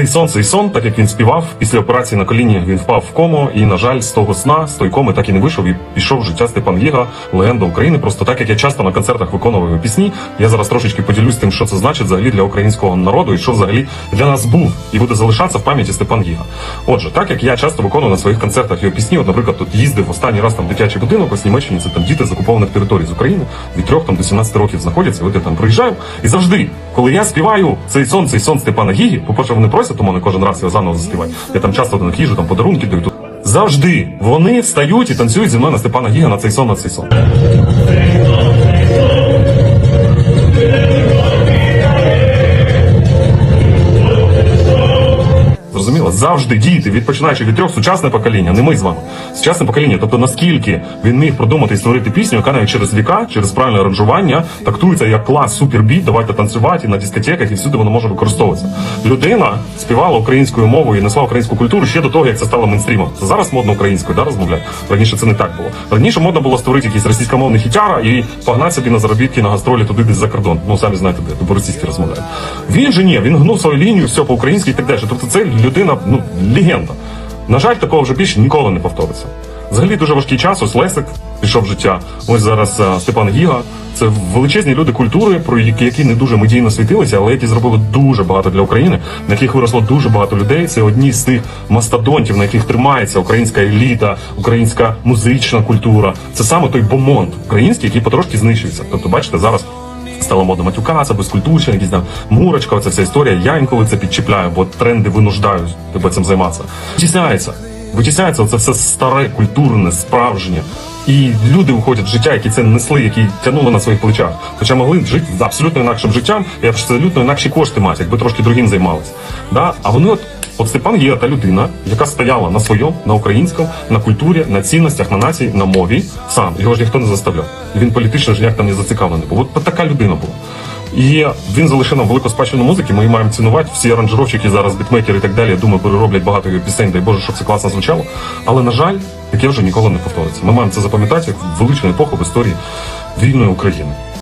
Цей сон, цей сон, так як він співав, після операції на коліні він впав в кому, і, на жаль, з того сна, з той коми так і не вийшов і пішов в життя Степан Гіга, легенда України. Просто так як я часто на концертах виконував його пісні, я зараз трошечки поділюсь тим, що це значить взагалі для українського народу і що взагалі для нас був і буде залишатися в пам'яті Степан Гіга. Отже, так як я часто виконую на своїх концертах його пісні, от, наприклад, тут їздив останній раз там дитячий будинок, ось Німеччині, це там діти з окупованих територій з України від 3 там, до 17 років знаходяться, от там приїжджаю. І завжди, коли я співаю цей сон, цей сон Степана Гіги, по-перше, вони просять у не кожен раз його заново заспіваю. Я там часто до них їжу, там подарунки даю. Завжди вони встають і танцюють зі мною на Степана Гіга на цей сон, на цей сон. Зрозуміло, завжди діти, від починаючи від трьох сучасне покоління, не ми з вами. Сучасне покоління, тобто наскільки він міг продумати і створити пісню, яка навіть через віка, через правильне аранжування, трактується як клас супербіт, давайте танцювати на дискотеках, і всюди воно може використовуватися. Людина співала українською мовою і несла українську культуру ще до того, як це стало мейнстрімом. Це зараз модно українською, да, розмовляти. Раніше це не так було. Раніше модно було створити якийсь російськомовний хітяра і погнати собі на заробітки на гастролі туди десь за кордон. Ну самі знаєте, де по російськи розмовляє. Він же ні, він гнув свою лінію, все по-українськи і так далі. Тобто це людина, ну легенда. На жаль, такого вже більше ніколи не повториться. Взагалі дуже важкий час. Ось Лесик пішов життя. Ось зараз е, Степан Гіга. Це величезні люди культури, про які, які не дуже медійно світилися, але які зробили дуже багато для України, на яких виросло дуже багато людей. Це одні з тих мастодонтів, на яких тримається українська еліта, українська музична культура. Це саме той бомонд український, який потрошки знищується. Тобто, бачите, зараз стало модно матюкатися, безкультурщина, якісь там мурочка, оця вся історія. Я інколи це підчіпляю, бо тренди винуждають тебе цим займатися. Витісняється. Витісняється це все старе, культурне, справжнє. І люди виходять в життя, які це несли, які тягнули на своїх плечах. Хоча могли жити за абсолютно інакшим життям і абсолютно інакші кошти мати, якби трошки другим займалися. Да? А вони от, от Степан є та людина, яка стояла на своєму, на українському, на культурі, на цінностях, на нації, на мові сам. Його ж ніхто не заставляв. Він політично ж ніяк там не зацікавлений. був. От така людина була. І він залишив нам велику спадщину музики. Ми її маємо цінувати. Всі аранжировщики зараз, бітмейкери і так далі. Я думаю, перероблять багато його пісень. Дай Боже, щоб це класно звучало. Але на жаль, таке вже ніколи не повториться. Ми маємо це запам'ятати як величну епоху в історії вільної України.